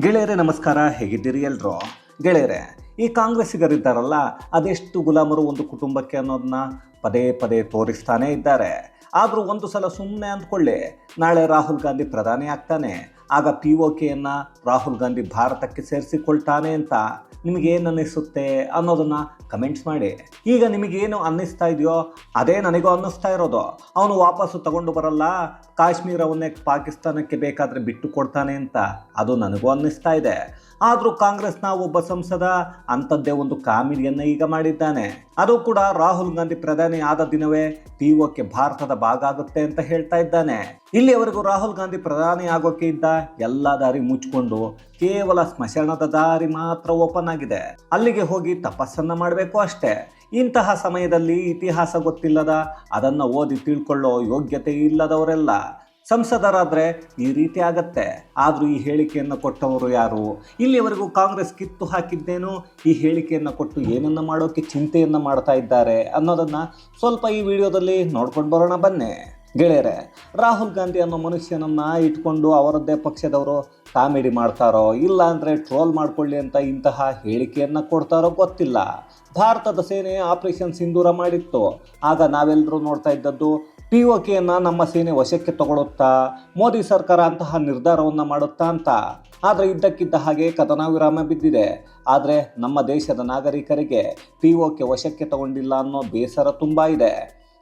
ಗೆಳೆಯರೇ, ನಮಸ್ಕಾರ. ಹೇಗಿದ್ದೀರಿ ಎಲ್ರು? ಗೆಳೆಯರೆ, ಈ ಕಾಂಗ್ರೆಸ್ಸಿಗರಿದ್ದಾರಲ್ಲ, ಅದೆಷ್ಟು ಗುಲಾಮರು ಒಂದು ಕುಟುಂಬಕ್ಕೆ ಅನ್ನೋದನ್ನ ಪದೇ ಪದೇ ತೋರಿಸ್ತಾನೇ ಇದ್ದಾರೆ. ಆದರೂ ಒಂದು ಸಲ ಸುಮ್ಮನೆ ಅಂದ್ಕೊಳ್ಳಿ, ನಾಳೆ ರಾಹುಲ್ ಗಾಂಧಿ ಪ್ರಧಾನಿ ಆಗ್ತಾನೆ. ಆಗ ಪಿ ಓ ಕೆಯನ್ನು ರಾಹುಲ್ ಗಾಂಧಿ ಭಾರತಕ್ಕೆ ಸೇರಿಸಿಕೊಳ್ತಾನೆ ಅಂತ ನಿಮಗೇನು ಅನ್ನಿಸುತ್ತೆ ಅನ್ನೋದನ್ನು ಕಮೆಂಟ್ಸ್ ಮಾಡಿ. ಈಗ ನಿಮಗೇನು ಅನ್ನಿಸ್ತಾ ಇದೆಯೋ ಅದೇ ನನಗೂ ಅನ್ನಿಸ್ತಾ ಇರೋದು. ಅವನು ವಾಪಸ್ಸು ತಗೊಂಡು ಬರಲ್ಲ, ಕಾಶ್ಮೀರವನ್ನೇ ಪಾಕಿಸ್ತಾನಕ್ಕೆ ಬೇಕಾದರೆ ಬಿಟ್ಟು ಕೊಡ್ತಾನೆ ಅಂತ. ಅದು ನನಗೂ ಅನ್ನಿಸ್ತಾ ಇದೆ. ಆದರೂ ಕಾಂಗ್ರೆಸ್ನ ಒಬ್ಬ ಸಂಸದ ಅಂಥದ್ದೇ ಒಂದು ಕಾಮಿಡಿಯನ್ನು ಈಗ ಮಾಡಿದ್ದಾನೆ. ಅದು ಕೂಡ ರಾಹುಲ್ ಗಾಂಧಿ ಪ್ರಧಾನಿ ಆದ ದಿನವೇ ಒಕ್ಕೆ ಭಾರತದ ಭಾಗ ಆಗುತ್ತೆ ಅಂತ ಹೇಳ್ತಾ ಇದ್ದಾನೆ. ಇಲ್ಲಿಯವರೆಗೂ ರಾಹುಲ್ ಗಾಂಧಿ ಪ್ರಧಾನಿ ಆಗೋಕೆ ಇದ್ದ ಎಲ್ಲ ದಾರಿ ಮುಚ್ಕೊಂಡು ಕೇವಲ ಸ್ಮಶಾನದ ದಾರಿ ಮಾತ್ರ ಓಪನ್ ಆಗಿದೆ. ಅಲ್ಲಿಗೆ ಹೋಗಿ ತಪಸ್ಸನ್ನ ಮಾಡಬೇಕು ಅಷ್ಟೇ. ಇಂತಹ ಸಮಯದಲ್ಲಿ ಇತಿಹಾಸ ಗೊತ್ತಿಲ್ಲದ ಅದನ್ನು ಓದಿ ತಿಳ್ಕೊಳ್ಳೋ ಯೋಗ್ಯತೆ ಇಲ್ಲದವರೆಲ್ಲ. ಸಂಸದರಾದರೆ ಈ ರೀತಿ ಆಗತ್ತೆ. ಆದರೂ ಈ ಹೇಳಿಕೆಯನ್ನು ಕೊಟ್ಟವರು ಯಾರು? ಇಲ್ಲಿಯವರೆಗೂ ಕಾಂಗ್ರೆಸ್ ಕಿತ್ತು ಹಾಕಿದ್ದೇನು, ಈ ಹೇಳಿಕೆಯನ್ನು ಕೊಟ್ಟು ಏನನ್ನು ಮಾಡೋಕ್ಕೆ ಚಿಂತೆಯನ್ನು ಮಾಡ್ತಾ ಇದ್ದಾರೆ ಅನ್ನೋದನ್ನು ಸ್ವಲ್ಪ ಈ ವಿಡಿಯೋದಲ್ಲಿ ನೋಡ್ಕೊಂಡು ಬರೋಣ ಬನ್ನಿ. ಗೆಳೆಯರೆ, ರಾಹುಲ್ ಗಾಂಧಿ ಅನ್ನೋ ಮನುಷ್ಯನನ್ನು ಇಟ್ಕೊಂಡು ಅವರದ್ದೇ ಪಕ್ಷದವರು ಕಾಮಿಡಿ ಮಾಡ್ತಾರೋ, ಇಲ್ಲ ಅಂದರೆ ಟ್ರೋಲ್ ಮಾಡ್ಕೊಳ್ಳಿ ಅಂತ ಇಂತಹ ಹೇಳಿಕೆಯನ್ನು ಕೊಡ್ತಾರೋ ಗೊತ್ತಿಲ್ಲ. ಭಾರತದ ಸೇನೆ ಆಪರೇಷನ್ ಸಿಂಧೂರ ಮಾಡಿತ್ತು. ಆಗ ನಾವೆಲ್ಲರೂ ನೋಡ್ತಾ ಇದ್ದದ್ದು ಪಿ ಒ ಕೆಯನ್ನು ನಮ್ಮ ಸೇನೆ ವಶಕ್ಕೆ ತಗೊಳ್ಳುತ್ತಾ ಮೋದಿ ಸರ್ಕಾರ ಅಂತಹ ನಿರ್ಧಾರವನ್ನು ಮಾಡುತ್ತಾ ಅಂತ. ಆದರೆ ಇದ್ದಕ್ಕಿದ್ದ ಹಾಗೆ ಕದನ ವಿರಾಮ ಬಿದ್ದಿದೆ. ಆದರೆ ನಮ್ಮ ದೇಶದ ನಾಗರಿಕರಿಗೆ ಪಿ ಒ ಕೆ ವಶಕ್ಕೆ ತಗೊಂಡಿಲ್ಲ ಅನ್ನೋ ಬೇಸರ ತುಂಬ ಇದೆ.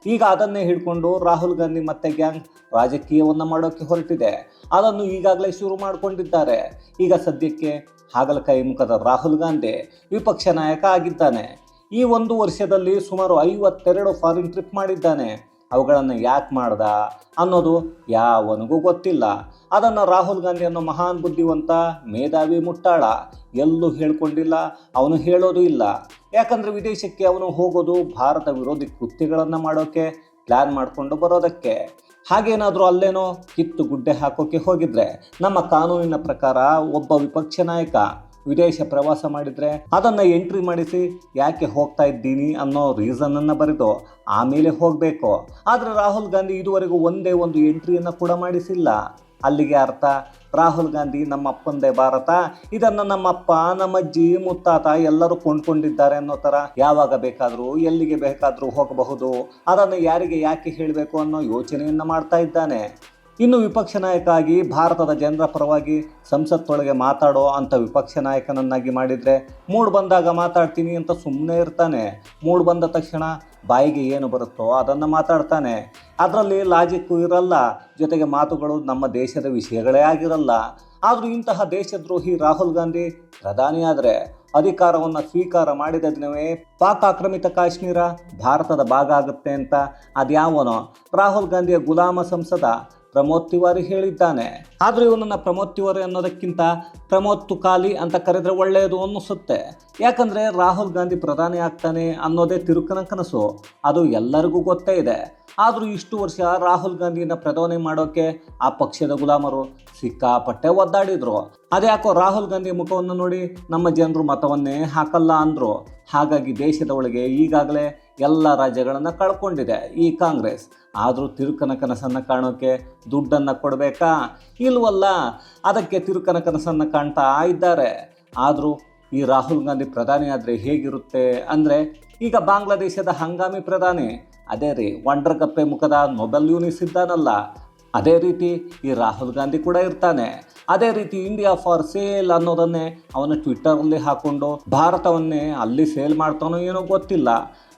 ಈಗ ಅದನ್ನೇ ಹಿಡ್ಕೊಂಡು ರಾಹುಲ್ ಗಾಂಧಿ ಮತ್ತೆ ಗ್ಯಾಂಗ್ ರಾಜಕೀಯವನ್ನು ಮಾಡೋಕ್ಕೆ ಹೊರಟಿದೆ. ಅದನ್ನು ಈಗಾಗಲೇ ಶುರು ಮಾಡಿಕೊಂಡಿದ್ದಾರೆ. ಈಗ ಸದ್ಯಕ್ಕೆ ಹಾಗಲಕಾಯಿ ಮುಖದ ರಾಹುಲ್ ಗಾಂಧಿ ವಿಪಕ್ಷ ನಾಯಕ ಆಗಿದ್ದಾನೆ. ಈ ಒಂದು ವರ್ಷದಲ್ಲಿ ಸುಮಾರು ಐವತ್ತೆರಡು ಫಾರಿನ್ ಟ್ರಿಪ್ ಮಾಡಿದ್ದಾನೆ. ಅವುಗಳನ್ನು ಯಾಕೆ ಮಾಡ್ದ ಅನ್ನೋದು ಯಾವನಿಗೂ ಗೊತ್ತಿಲ್ಲ. ಅದನ್ನು ರಾಹುಲ್ ಗಾಂಧಿ ಅನ್ನೋ ಮಹಾನ್ ಬುದ್ಧಿವಂತ, ಮೇಧಾವಿ ಮುಟ್ಟಾಳ, ಎಲ್ಲೂ ಹೇಳ್ಕೊಂಡಿಲ್ಲ, ಅವನು ಹೇಳೋದು ಇಲ್ಲ. ಯಾಕಂದರೆ ವಿದೇಶಕ್ಕೆ ಅವನು ಹೋಗೋದು ಭಾರತ ವಿರೋಧಿ ಕೃತ್ಯಗಳನ್ನು ಮಾಡೋಕ್ಕೆ ಪ್ಲ್ಯಾನ್ ಮಾಡಿಕೊಂಡು ಬರೋದಕ್ಕೆ. ಹಾಗೇನಾದರೂ ಅಲ್ಲೇನೋ ಕಿತ್ತು ಗುಡ್ಡೆ ಹಾಕೋಕ್ಕೆ ಹೋಗಿದ್ರೆ, ನಮ್ಮ ಕಾನೂನಿನ ಪ್ರಕಾರ ಒಬ್ಬ ವಿಪಕ್ಷ ನಾಯಕ ವಿದೇಶ ಪ್ರವಾಸ ಮಾಡಿದರೆ ಅದನ್ನು ಎಂಟ್ರಿ ಮಾಡಿಸಿ ಯಾಕೆ ಹೋಗ್ತಾ ಇದ್ದೀನಿ ಅನ್ನೋ ರೀಸನನ್ನು ಬರೆದು ಆಮೇಲೆ ಹೋಗಬೇಕು. ಆದರೆ ರಾಹುಲ್ ಗಾಂಧಿ ಇದುವರೆಗೂ ಒಂದೇ ಒಂದು ಎಂಟ್ರಿಯನ್ನು ಕೂಡ ಮಾಡಿಸಿಲ್ಲ. ಅಲ್ಲಿಗೆ ಅರ್ಥ, ರಾಹುಲ್ ಗಾಂಧಿ ನಮ್ಮ ಅಪ್ಪಂದೇ ಭಾರತ, ಇದನ್ನು ನಮ್ಮಪ್ಪ ನಮ್ಮಜ್ಜಿ ಮುತ್ತಾತ ಎಲ್ಲರೂ ಕೊಂಡ್ಕೊಂಡಿದ್ದಾರೆ ಅನ್ನೋ ಥರ ಯಾವಾಗ ಬೇಕಾದರೂ, ಎಲ್ಲಿಗೆ ಬೇಕಾದರೂ ಹೋಗಬಹುದು. ಅದನ್ನು ಯಾರಿಗೆ ಯಾಕೆ ಹೇಳಬೇಕು ಅನ್ನೋ ಯೋಚನೆಯನ್ನು ಮಾಡ್ತಾ ಇದ್ದಾನೆ. ಇನ್ನು ವಿಪಕ್ಷ ನಾಯಕ ಆಗಿ ಭಾರತದ ಜನರ ಪರವಾಗಿ ಸಂಸತ್ತೊಳಗೆ ಮಾತಾಡೋ ಅಂಥ ವಿಪಕ್ಷ ನಾಯಕನನ್ನಾಗಿ ಮಾಡಿದರೆ ಮೂಡ್ ಬಂದಾಗ ಮಾತಾಡ್ತೀನಿ ಅಂತ ಸುಮ್ಮನೆ ಇರ್ತಾನೆ. ಮೂಡ್ ಬಂದ ತಕ್ಷಣ ಬಾಯಿಗೆ ಏನು ಬರುತ್ತೋ ಅದನ್ನು ಮಾತಾಡ್ತಾನೆ. ಅದರಲ್ಲಿ ಲಾಜಿಕ್ಕು ಇರಲ್ಲ, ಜೊತೆಗೆ ಮಾತುಗಳು ನಮ್ಮ ದೇಶದ ವಿಷಯಗಳೇ ಆಗಿರಲ್ಲ. ಆದರೂ ಇಂತಹ ದೇಶದ್ರೋಹಿ ರಾಹುಲ್ ಗಾಂಧಿ ಪ್ರಧಾನಿಯಾದರೆ ಅಧಿಕಾರವನ್ನು ಸ್ವೀಕಾರ ಮಾಡಿದ ದಿನವೇ ಪಾಕ್ ಆಕ್ರಮಿತ ಕಾಶ್ಮೀರ ಭಾರತದ ಭಾಗ ಆಗುತ್ತೆ ಅಂತ ಅದ್ಯಾವನೋ. ರಾಹುಲ್ ಗಾಂಧಿಯ ಗುಲಾಮ ಸಂಸದ ಪ್ರಮೋದ್ ತಿವಾರಿ ಹೇಳಿದ್ದಾನೆ. ಆದರೂ ಇವನನ್ನ ಪ್ರಮೋದ್ ತಿವಾರಿ ಅನ್ನೋದಕ್ಕಿಂತ ಪ್ರಮೋದ್ ತುಕಾಲಿ ಅಂತ ಕರೆದ್ರೆ ಒಳ್ಳೆಯದು ಅನ್ನಿಸುತ್ತೆ. ಯಾಕಂದರೆ ರಾಹುಲ್ ಗಾಂಧಿ ಪ್ರಧಾನಿ ಆಗ್ತಾನೆ ಅನ್ನೋದೇ ತಿರುಕನ ಕನಸು ಅದು ಎಲ್ಲರಿಗೂ ಗೊತ್ತೇ ಇದೆ. ಆದರೂ ಇಷ್ಟು ವರ್ಷ ರಾಹುಲ್ ಗಾಂಧಿನ ಪ್ರಧಾನಿ ಮಾಡೋಕ್ಕೆ ಆ ಪಕ್ಷದ ಗುಲಾಮರು ಸಿಕ್ಕಾಪಟ್ಟೆ ಒದ್ದಾಡಿದ್ರು. ಅದ್ಯಾಕೋ ರಾಹುಲ್ ಗಾಂಧಿ ಮುಖವನ್ನು ನೋಡಿ ನಮ್ಮ ಜನರು ಮತವನ್ನೇ ಹಾಕಲ್ಲ ಅಂದರು. ಹಾಗಾಗಿ ದೇಶದ ಒಳಗೆ ಈಗಾಗಲೇ ಎಲ್ಲ ರಾಜ್ಯಗಳನ್ನು ಕಳ್ಕೊಂಡಿದೆ ಈ ಕಾಂಗ್ರೆಸ್. ಆದರೂ ತಿರುಕನ ಕನಸನ್ನು ಕಾಣೋಕ್ಕೆ ದುಡ್ಡನ್ನು ಕೊಡಬೇಕಾ? ಇಲ್ವಲ್ಲ, ಅದಕ್ಕೆ ತಿರುಕನ ಕನಸನ್ನು ಕಾಣ್ತಾ ಇದ್ದಾರೆ. ಆದರೂ ಈ ರಾಹುಲ್ ಗಾಂಧಿ ಪ್ರಧಾನಿ ಆದರೆ ಹೇಗಿರುತ್ತೆ ಅಂದರೆ ಈಗ ಬಾಂಗ್ಲಾದೇಶದ ಹಂಗಾಮಿ ಪ್ರಧಾನಿ. ಅದೇ ರೀ ವಂಡರ್ ಕಪ್ಪೆ ಮುಖದ ನೊಬೆಲ್ ಯೂನಿಸ್ ಇದ್ದಾನಲ್ಲ, ಅದೇ ರೀತಿ ಈ ರಾಹುಲ್ ಗಾಂಧಿ ಕೂಡ ಇರ್ತಾನೆ. ಅದೇ ರೀತಿ ಇಂಡಿಯಾ ಫಾರ್ ಸೇಲ್ ಅನ್ನೋದನ್ನೇ ಅವನು ಟ್ವಿಟ್ಟರಲ್ಲಿ ಹಾಕೊಂಡು ಭಾರತವನ್ನೇ ಅಲ್ಲಿ ಸೇಲ್ ಮಾಡ್ತಾನೋ ಏನೋ ಗೊತ್ತಿಲ್ಲ.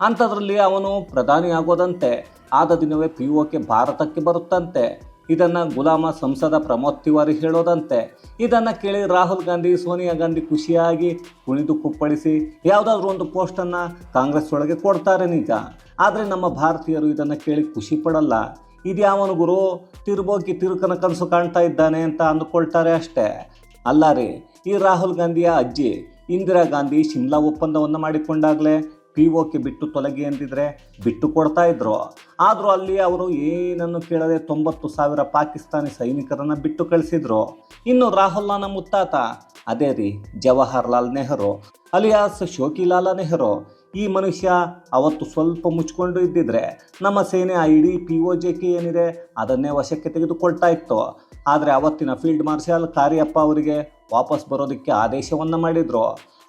ಅಂಥದ್ರಲ್ಲಿ ಅವನು ಪ್ರಧಾನಿ ಆಗೋದಂತೆ ಆದ ದಿನವೇ ಪಿ ಭಾರತಕ್ಕೆ ಬರುತ್ತಂತೆ. ಇದನ್ನು ಗುಲಾಮ ಸಂಸದ ಪ್ರಮೋದ್ ತಿವಾರಿ ಹೇಳೋದಂತೆ. ಇದನ್ನು ಕೇಳಿ ರಾಹುಲ್ ಗಾಂಧಿ, ಸೋನಿಯಾ ಗಾಂಧಿ ಖುಷಿಯಾಗಿ ಕುಣಿದು ಕುಪ್ಪಳಿಸಿ ಯಾವುದಾದ್ರೂ ಒಂದು ಪೋಸ್ಟನ್ನು ಕಾಂಗ್ರೆಸ್ ಒಳಗೆ ಕೊಡ್ತಾರೆ ನಿಜ ಆದರೆ ನಮ್ಮ ಭಾರತೀಯರು ಇದನ್ನು ಕೇಳಿ ಖುಷಿ ಪಡಲ್ಲ. ಇದ್ಯಾವನು ಗುರು? ತಿರುಬೋಗಿ ತಿರುಕನ ಕನಸು ಕಾಣ್ತಾ ಇದ್ದಾನೆ ಅಂತ ಅಂದುಕೊಳ್ತಾರೆ ಅಷ್ಟೇ. ಅಲ್ಲ ರೀ, ಈ ರಾಹುಲ್ ಗಾಂಧಿಯ ಅಜ್ಜಿ ಇಂದಿರಾ ಗಾಂಧಿ ಶಿಮ್ಲಾ ಒಪ್ಪಂದವನ್ನು ಮಾಡಿಕೊಂಡಾಗಲೇ ಪಿ ಒಕ್ಕೆ ಬಿಟ್ಟು ತೊಲಗಿ ಅಂದಿದ್ರೆ ಬಿಟ್ಟು ಕೊಡ್ತಾ ಇದ್ರು. ಆದರೂ ಅಲ್ಲಿ ಅವರು ಏನನ್ನು ಕೇಳದೆ ತೊಂಬತ್ತು ಸಾವಿರ ಪಾಕಿಸ್ತಾನಿ ಸೈನಿಕರನ್ನು ಬಿಟ್ಟು ಕಳಿಸಿದ್ರು. ಇನ್ನು ರಾಹುಲ್ನ ಮುತ್ತಾತ ಅದೇ ರೀ ಜವಾಹರ್ಲಾಲ್ ನೆಹರು, ಅಲಿಯಾಸ್ ಶೋಕಿಲಾಲ ನೆಹರು. ಈ ಮನುಷ್ಯ ಅವತ್ತು ಸ್ವಲ್ಪ ಮುಚ್ಕೊಂಡು ಇದ್ದಿದ್ರೆ ನಮ್ಮ ಸೇನೆ ಆ ಇಡೀ ಪಿ ಓ ಜೆ ಕೆ ಏನಿದೆ ಅದನ್ನೇ ವಶಕ್ಕೆ ತೆಗೆದುಕೊಳ್ತಾ ಇತ್ತು. ಆದರೆ ಅವತ್ತಿನ ಫೀಲ್ಡ್ ಮಾರ್ಷಲ್ ಕಾರ್ಯಪ್ಪ ಅವರಿಗೆ ವಾಪಸ್ ಬರೋದಕ್ಕೆ ಆದೇಶವನ್ನು ಮಾಡಿದರು.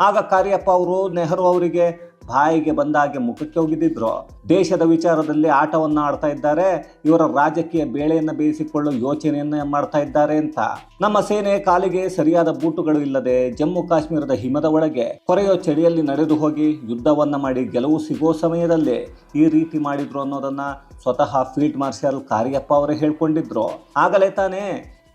ಆಗ ಕಾರ್ಯಪ್ಪ ಅವರು, ನೆಹರು ಅವರಿಗೆ ಬಾಯಿಗೆ ಬಂದಾಗೆ ಮುಖಕ್ಕೆ ಹೋಗಿದ್ದಿದ್ರು. ದೇಶದ ವಿಚಾರದಲ್ಲಿ ಆಟವನ್ನ ಆಡ್ತಾ ಇದ್ದಾರೆ. ಇವರ ರಾಜಕೀಯ ಬೇಳೆಯನ್ನು ಬೇಯಿಸಿಕೊಳ್ಳೋ ಯೋಚನೆಯನ್ನ ಮಾಡ್ತಾ ಇದ್ದಾರೆ ಅಂತ. ನಮ್ಮ ಸೇನೆ ಕಾಲಿಗೆ ಸರಿಯಾದ ಬೂಟುಗಳು ಇಲ್ಲದೆ ಜಮ್ಮು ಕಾಶ್ಮೀರದ ಹಿಮದ ಒಳಗೆ ಕೊರೆಯೋ ಚಳಿಯಲ್ಲಿ ನಡೆದು ಹೋಗಿ ಯುದ್ಧವನ್ನ ಮಾಡಿ ಗೆಲುವು ಸಿಗೋ ಸಮಯದಲ್ಲಿ ಈ ರೀತಿ ಮಾಡಿದ್ರು ಅನ್ನೋದನ್ನ ಸ್ವತಃ ಫೀಲ್ಡ್ ಮಾರ್ಷಲ್ ಕಾರ್ಯಪ್ಪ ಅವರೇ ಹೇಳ್ಕೊಂಡಿದ್ರು. ಆಗಲೇ ತಾನೇ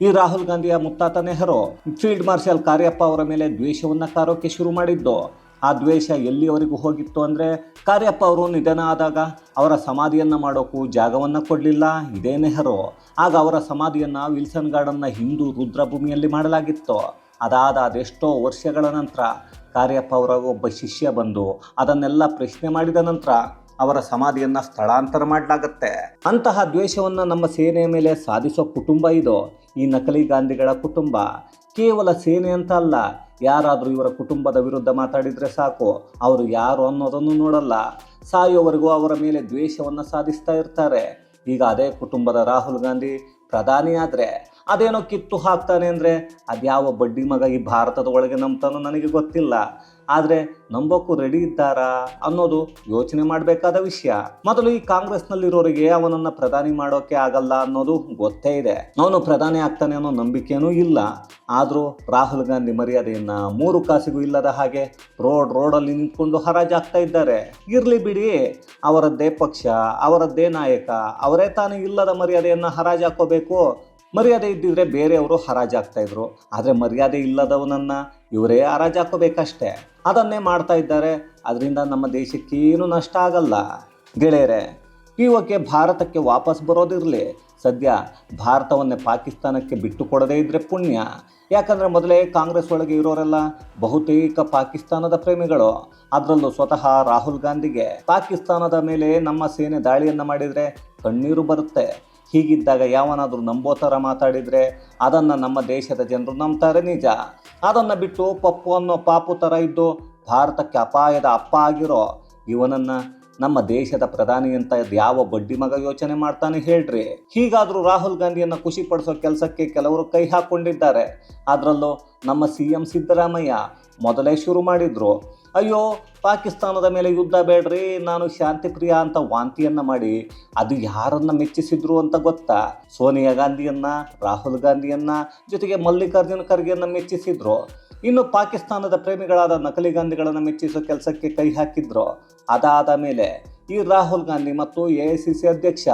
ಈ ರಾಹುಲ್ ಗಾಂಧಿಯ ಮುತ್ತಾತ ನೆಹರು ಫೀಲ್ಡ್ ಮಾರ್ಷಲ್ ಕಾರ್ಯಪ್ಪ ಅವರ ಮೇಲೆ ದ್ವೇಷವನ್ನ ಕಾರೋಕೆ ಶುರು ಮಾಡಿದ್ದು. ಆ ದ್ವೇಷ ಎಲ್ಲಿಯವರೆಗೂ ಹೋಗಿತ್ತು ಅಂದರೆ ಕಾರ್ಯಪ್ಪ ಅವರು ನಿಧನ ಆದಾಗ ಅವರ ಸಮಾಧಿಯನ್ನು ಮಾಡೋಕ್ಕೂ ಜಾಗವನ್ನು ಕೊಡಲಿಲ್ಲ. ಇದೇ ನೆಹರು. ಆಗ ಅವರ ಸಮಾಧಿಯನ್ನು ವಿಲ್ಸನ್ ಗಾರ್ಡನ್ನ ಹಿಂದೂ ರುದ್ರಭೂಮಿಯಲ್ಲಿ ಮಾಡಲಾಗಿತ್ತು. ಅದಾದ ಅದೆಷ್ಟೋ ವರ್ಷಗಳ ನಂತರ ಕಾರ್ಯಪ್ಪ ಅವರ ಒಬ್ಬ ಶಿಷ್ಯ ಬಂದು ಅದನ್ನೆಲ್ಲ ಪ್ರಶ್ನೆ ಮಾಡಿದ ನಂತರ ಅವರ ಸಮಾಧಿಯನ್ನು ಸ್ಥಳಾಂತರ ಮಾಡಲಾಗತ್ತೆ. ಅಂತಹ ದ್ವೇಷವನ್ನು ನಮ್ಮ ಸೇನೆಯ ಮೇಲೆ ಸಾಧಿಸೋ ಕುಟುಂಬ ಇದು. ಈ ನಕಲಿ ಗಾಂಧಿಗಳ ಕುಟುಂಬ. ಕೇವಲ ಸೇನೆ ಅಂತ ಅಲ್ಲ ಯಾರಾದರೂ ಇವರ ಕುಟುಂಬದ ವಿರುದ್ಧ ಮಾತಾಡಿದರೆ ಸಾಕು. ಅವರು ಯಾರು ಅನ್ನೋದನ್ನು ನೋಡಲ್ಲ. ಸಾಯೋವರೆಗೂ ಅವರ ಮೇಲೆ ದ್ವೇಷವನ್ನು ಸಾಧಿಸ್ತಾ ಇರ್ತಾರೆ. ಈಗ ಅದೇ ಕುಟುಂಬದ ರಾಹುಲ್ ಗಾಂಧಿ ಪ್ರಧಾನಿ ಆದರೆ ಅದೇನೋ ಕಿತ್ತು ಹಾಕ್ತಾನೆ ಅಂದರೆ ಅದ್ಯಾವ ಬಡ್ಡಿ ಮಗ ಈ ಭಾರತದ ಒಳಗೆ ನಂಬ್ತಾನೋ ನನಗೆ ಗೊತ್ತಿಲ್ಲ. ಆದರೆ ನಂಬೋಕ್ಕೂ ರೆಡಿ ಇದ್ದಾರಾ ಅನ್ನೋದು ಯೋಚನೆ ಮಾಡಬೇಕಾದ ವಿಷಯ. ಮೊದಲು ಈ ಕಾಂಗ್ರೆಸ್ನಲ್ಲಿರೋರಿಗೆ ಅವನನ್ನು ಪ್ರಧಾನಿ ಮಾಡೋಕೆ ಆಗಲ್ಲ ಅನ್ನೋದು ಗೊತ್ತೇ ಇದೆ. ಅವನು ಪ್ರಧಾನಿ ಆಗ್ತಾನೆ ಅನ್ನೋ ನಂಬಿಕೆಯೂ ಇಲ್ಲ. ಆದರೂ ರಾಹುಲ್ ಗಾಂಧಿ ಮರ್ಯಾದೆಯನ್ನು ಮೂರು ಕಾಸಿಗೂ ಇಲ್ಲದ ಹಾಗೆ ರೋಡ್ ರೋಡಲ್ಲಿ ನಿಂತ್ಕೊಂಡು ಹರಾಜಾಗ್ತಾ ಇದ್ದಾರೆ. ಇರಲಿ ಬಿಡಿ, ಅವರದ್ದೇ ಪಕ್ಷ, ಅವರದ್ದೇ ನಾಯಕ, ಅವರೇ ತಾನೇ ಇಲ್ಲದ ಮರ್ಯಾದೆಯನ್ನು ಹರಾಜಾಕೋಬೇಕು. ಮರ್ಯಾದೆ ಇದ್ದಿದ್ರೆ ಬೇರೆಯವರು ಹರಾಜಾಗ್ತಾ ಇದ್ರು. ಆದರೆ ಮರ್ಯಾದೆ ಇಲ್ಲದವನನ್ನ ಇವರೇ ಹರಾಜಾಕೋಬೇಕಷ್ಟೇ ಅದನ್ನೇ ಮಾಡ್ತಾ ಇದ್ದಾರೆ. ಅದರಿಂದ ನಮ್ಮ ದೇಶಕ್ಕೇನು ನಷ್ಟ ಆಗಲ್ಲ. ಗೆಳೆಯರೆ ಪಿಒಕೆ ಭಾರತಕ್ಕೆ ವಾಪಸ್ ಬರೋದಿರಲಿ ಸದ್ಯ ಭಾರತವನ್ನೇ ಪಾಕಿಸ್ತಾನಕ್ಕೆ ಬಿಟ್ಟು ಕೊಡದೇ ಇದ್ರೆ ಪುಣ್ಯ. ಯಾಕಂದರೆ ಮೊದಲೇ ಕಾಂಗ್ರೆಸ್ ಒಳಗೆ ಇರೋರೆಲ್ಲ ಬಹುತೇಕ ಪಾಕಿಸ್ತಾನದ ಪ್ರೇಮಿಗಳು. ಅದರಲ್ಲೂ ಸ್ವತಃ ರಾಹುಲ್ ಗಾಂಧಿಗೆ. ಪಾಕಿಸ್ತಾನದ ಮೇಲೆ ನಮ್ಮ ಸೇನೆ ದಾಳಿಯನ್ನು ಮಾಡಿದರೆ ಕಣ್ಣೀರು ಬರುತ್ತೆ. ಹೀಗಿದ್ದಾಗ ಯಾವನಾದರೂ ನಂಬೋ ಥರ ಮಾತಾಡಿದರೆ ಅದನ್ನು ನಮ್ಮ ದೇಶದ ಜನರು ನಂಬ್ತಾರೆ ನಿಜ. ಅದನ್ನು ಬಿಟ್ಟು ಪಪ್ಪು ಅನ್ನೋ ಪಾಪು ಥರ ಇದ್ದು ಭಾರತಕ್ಕೆ ಅಪಾಯದ ಅಪ್ಪ ಆಗಿರೋ ಇವನನ್ನು ನಮ್ಮ ದೇಶದ ಪ್ರಧಾನಿ ಅಂತ ಯಾವ ಬಡ್ಡಿ ಮಗ ಯೋಚನೆ ಮಾಡ್ತಾನೆ ಹೇಳ್ರಿ. ಹೀಗಾದರೂ ರಾಹುಲ್ ಗಾಂಧಿಯನ್ನು ಖುಷಿಪಡಿಸೋ ಕೆಲಸಕ್ಕೆ ಕೆಲವರು ಕೈ ಹಾಕ್ಕೊಂಡಿದ್ದಾರೆ ಅದರಲ್ಲೂ ನಮ್ಮ ಸಿ ಎಂ ಸಿದ್ದರಾಮಯ್ಯ ಮೊದಲೇ ಶುರು ಮಾಡಿದ್ರು. ಅಯ್ಯೋ, ಪಾಕಿಸ್ತಾನದ ಮೇಲೆ ಯುದ್ಧ ಬೇಡ್ರಿ, ನಾನು ಶಾಂತಿ ಪ್ರಿಯ ಅಂತ ವಾಂತಿಯನ್ನ ಮಾಡಿ, ಅದು ಯಾರನ್ನ ಮೆಚ್ಚಿಸಿದ್ರು ಅಂತ ಗೊತ್ತಾ? ಸೋನಿಯಾ ಗಾಂಧಿಯನ್ನ, ರಾಹುಲ್ ಗಾಂಧಿಯನ್ನ, ಜೊತೆಗೆ ಮಲ್ಲಿಕಾರ್ಜುನ ಖರ್ಗೆಯನ್ನು ಮೆಚ್ಚಿಸಿದ್ರು. ಇನ್ನು ಪಾಕಿಸ್ತಾನದ ಪ್ರೇಮಿಗಳಾದ ನಕಲಿ ಗಾಂಧಿಗಳನ್ನು ಮೆಚ್ಚಿಸೋ ಕೆಲಸಕ್ಕೆ ಕೈ ಹಾಕಿದ್ರು. ಅದಾದ ಮೇಲೆ ಈ ರಾಹುಲ್ ಗಾಂಧಿ ಮತ್ತು ಎ ಐ ಸಿ ಸಿ ಅಧ್ಯಕ್ಷ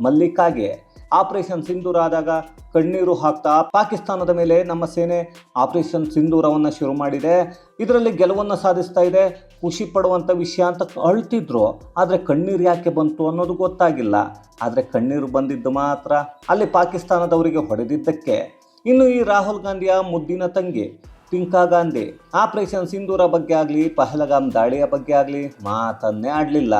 ಮಲ್ಲಿಕಾಗೆ ಆಪರೇಷನ್ ಸಿಂಧೂರ ಆದಾಗ ಕಣ್ಣೀರು ಹಾಕ್ತಾ ಪಾಕಿಸ್ತಾನದ ಮೇಲೆ ನಮ್ಮ ಸೇನೆ ಆಪರೇಷನ್ ಸಿಂಧೂರವನ್ನು ಶುರು ಮಾಡಿದೆ. ಇದರಲ್ಲಿ ಗೆಲುವನ್ನು ಸಾಧಿಸ್ತಾ ಇದೆ. ಖುಷಿ ಪಡುವಂಥ ವಿಷಯ ಅಂತ ಅಳ್ತಿದ್ರು. ಆದರೆ ಕಣ್ಣೀರು ಯಾಕೆ ಬಂತು ಅನ್ನೋದು ಗೊತ್ತಾಗಿಲ್ಲ. ಆದರೆ ಕಣ್ಣೀರು ಬಂದಿದ್ದು ಮಾತ್ರ ಅಲ್ಲಿ ಪಾಕಿಸ್ತಾನದವರಿಗೆ ಹೊಡೆದಿದ್ದಕ್ಕೆ. ಇನ್ನು ಈ ರಾಹುಲ್ ಗಾಂಧಿಯ ಮುದ್ದಿನ ತಂಗಿ ಪಿಂಕಾ ಗಾಂಧಿ ಆಪರೇಷನ್ ಸಿಂಧೂರ ಬಗ್ಗೆ ಆಗಲಿ, ಪಹಲಗಾಮ್ ದಾಳಿಯ ಬಗ್ಗೆ ಆಗಲಿ ಮಾತನ್ನೇ ಆಡಲಿಲ್ಲ.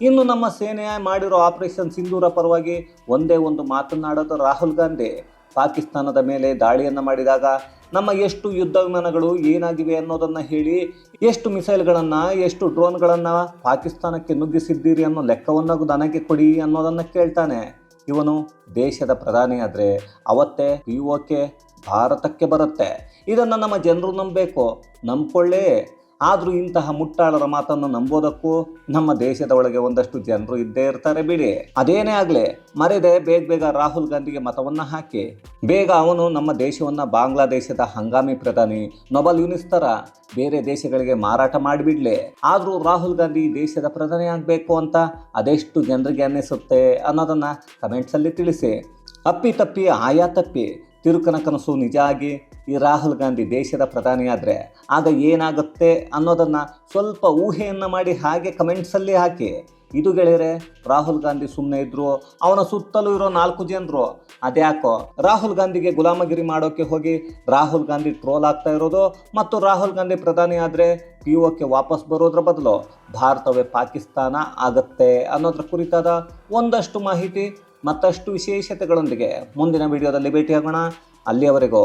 ಇನ್ನು ನಮ್ಮ ಸೇನೆಯ ಮಾಡಿರೋ ಆಪರೇಷನ್ ಸಿಂಧೂರ ಪರವಾಗಿ ಒಂದೇ ಒಂದು ಮಾತನಾಡೋದು ರಾಹುಲ್ ಗಾಂಧಿ. ಪಾಕಿಸ್ತಾನದ ಮೇಲೆ ದಾಳಿಯನ್ನು ಮಾಡಿದಾಗ ನಮ್ಮ ಎಷ್ಟು ಯುದ್ಧ ವಿಮಾನಗಳು ಏನಾಗಿವೆ ಅನ್ನೋದನ್ನು ಹೇಳಿ, ಎಷ್ಟು ಮಿಸೈಲ್ಗಳನ್ನು, ಎಷ್ಟು ಡ್ರೋನ್ಗಳನ್ನು ಪಾಕಿಸ್ತಾನಕ್ಕೆ ನುಗ್ಗಿಸಿದ್ದೀರಿ ಅನ್ನೋ ಲೆಕ್ಕವನ್ನಾಗೂ ನನಗೆ ಕೊಡಿ ಅನ್ನೋದನ್ನು ಕೇಳ್ತಾನೆ. ಇವನು ದೇಶದ ಪ್ರಧಾನಿ ಆದರೆ ಅವತ್ತೇ ಪಿ ಓಕೆ ಭಾರತಕ್ಕೆ ಬರುತ್ತೆ. ಇದನ್ನು ನಮ್ಮ ಜನರು ನಂಬಬೇಕು. ನಂಬ್ಕೊಳ್ಳೇ. ಆದರೂ ಇಂತಹ ಮುಟ್ಟಾಳರ ಮಾತನ್ನು ನಂಬೋದಕ್ಕೂ ನಮ್ಮ ದೇಶದ ಒಳಗೆ ಒಂದಷ್ಟು ಜನರು ಇದ್ದೇ ಇರ್ತಾರೆ ಬಿಡಿ. ಅದೇನೇ ಆಗಲಿ, ಮರೆದೆ ಬೇಗ ಬೇಗ ರಾಹುಲ್ ಗಾಂಧಿಗೆ ಮತವನ್ನು ಹಾಕಿ, ಬೇಗ ಅವನು ನಮ್ಮ ದೇಶವನ್ನು ಬಾಂಗ್ಲಾದೇಶದ ಹಂಗಾಮಿ ಪ್ರಧಾನಿ, ನೊಬಲ್ ಯೂನಿಸ್ ತರ ಬೇರೆ ದೇಶಗಳಿಗೆ ಮಾರಾಟ ಮಾಡಿಬಿಡ್ಲಿ. ಆದರೂ ರಾಹುಲ್ ಗಾಂಧಿ ದೇಶದ ಪ್ರಧಾನಿ ಆಗಬೇಕು ಅಂತ ಅದೆಷ್ಟು ಜನರಿಗೆ ಅನ್ನಿಸುತ್ತೆ ಅನ್ನೋದನ್ನು ಕಮೆಂಟ್ಸಲ್ಲಿ ತಿಳಿಸಿ. ಅಪ್ಪಿ ತಪ್ಪಿ, ಆಯಾ ತಪ್ಪಿ, ತಿರುಕನ ಕನಸು ನಿಜ ಆಗಿ ಈ ರಾಹುಲ್ ಗಾಂಧಿ ದೇಶದ ಪ್ರಧಾನಿಯಾದರೆ ಆಗ ಏನಾಗುತ್ತೆ ಅನ್ನೋದನ್ನು ಸ್ವಲ್ಪ ಊಹೆಯನ್ನು ಮಾಡಿ ಹಾಗೆ ಕಮೆಂಟ್ಸಲ್ಲಿ ಹಾಕಿ. ಇದು ಗೆಳೆಯರೆ, ರಾಹುಲ್ ಗಾಂಧಿ ಸುಮ್ಮನೆ ಇದ್ರು, ಅವನ ಸುತ್ತಲೂ ಇರೋ ನಾಲ್ಕು ಜನರು. ಅದ್ಯಾಕೋ, ರಾಹುಲ್ ಗಾಂಧಿಗೆ ಗುಲಾಮಗಿರಿ ಮಾಡೋಕ್ಕೆ ಹೋಗಿ ರಾಹುಲ್ ಗಾಂಧಿ ಟ್ರೋಲ್ ಆಗ್ತಾ ಇರೋದು ಮತ್ತು ರಾಹುಲ್ ಗಾಂಧಿ ಪ್ರಧಾನಿ ಆದರೆ ಪಿ ಒಕ್ಕೆ ವಾಪಸ್ ಬರೋದ್ರ ಬದಲು ಭಾರತವೇ ಪಾಕಿಸ್ತಾನ ಆಗತ್ತೆ ಅನ್ನೋದ್ರ ಕುರಿತಾದ ಒಂದಷ್ಟು ಮಾಹಿತಿ, ಮತ್ತಷ್ಟು ವಿಶೇಷತೆಗಳೊಂದಿಗೆ ಮುಂದಿನ ವಿಡಿಯೋದಲ್ಲಿ ಭೇಟಿಯಾಗೋಣ. ಅಲ್ಲಿಯವರೆಗೂ